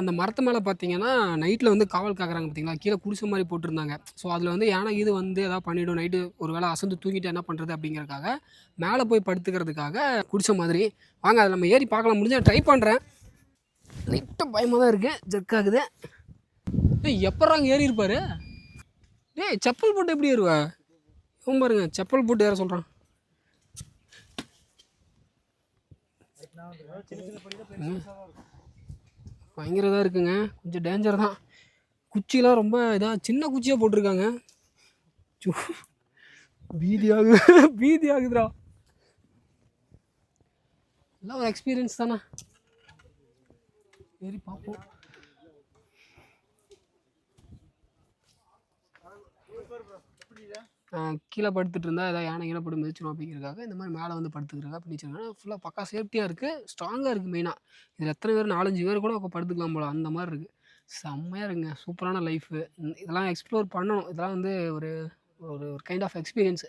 அந்த மரத்து மேலே பார்த்தீங்கன்னா நைட்டில் வந்து காவல் காக்குறாங்க பார்த்தீங்களா கீழே குடிசை மாதிரி போட்டிருந்தாங்க. ஸோ அதில் வந்து யானை இது வந்து எதாவது பண்ணிவிடும் நைட்டு ஒரு வேளை அசந்து தூங்கிட்டு என்ன பண்ணுறது அப்படிங்கிறக்காக மேலே போய் படுத்துக்கிறதுக்காக குடிசை மாதிரி. வாங்க அதில் நம்ம ஏறி பார்க்கலாம். முடிஞ்சால் ட்ரை பண்ணுறேன் லைட்டாக பயமாக தான் இருக்குது ஜெர்க் ஆகுது. ஏய் எப்பட்றா அங்கே ஏறி இருப்பார்? ஏய் செப்பல் போட்டு எப்படி ஏறுவா? இவன் பாருங்க செப்பல் போட்டு ஏற சொல்கிறான் பயங்கர இதாக இருக்குங்க. கொஞ்சம் டேஞ்சர் தான். குச்சிலாம் ரொம்ப இதாக சின்ன குச்சியாக போட்டிருக்காங்க. பீதி ஆகுது பீதி ஆகுதுடா எல்லாம் ஒரு எக்ஸ்பீரியன்ஸ் தானே? சரி பார்ப்போம். கீழே படுத்துட்டு இருந்தால் ஏதாவது யானை கீழே படும் மிதிச்சிடும் அப்படிங்கிறதுக்காக இந்த மாதிரி மேலே வந்து படுத்துக்கிறதுக்காக பண்ணி வச்சிருக்காங்க ஃபுல்லாக பக்கா சேஃப்டியாக இருக்குது ஸ்ட்ராங்காக இருக்குது மெயினாக இதில் எத்தனை பேர் நாலஞ்சு பேர் கூட படுத்துக்கலாம் போல அந்த மாதிரி இருக்குது செம்மையாக இருக்குங்க சூப்பரான லைஃபு இதெல்லாம் எக்ஸ்ப்ளோர் பண்ணணும். இதெல்லாம் வந்து ஒரு ஒரு கைண்ட் ஆஃப் எக்ஸ்பீரியன்ஸு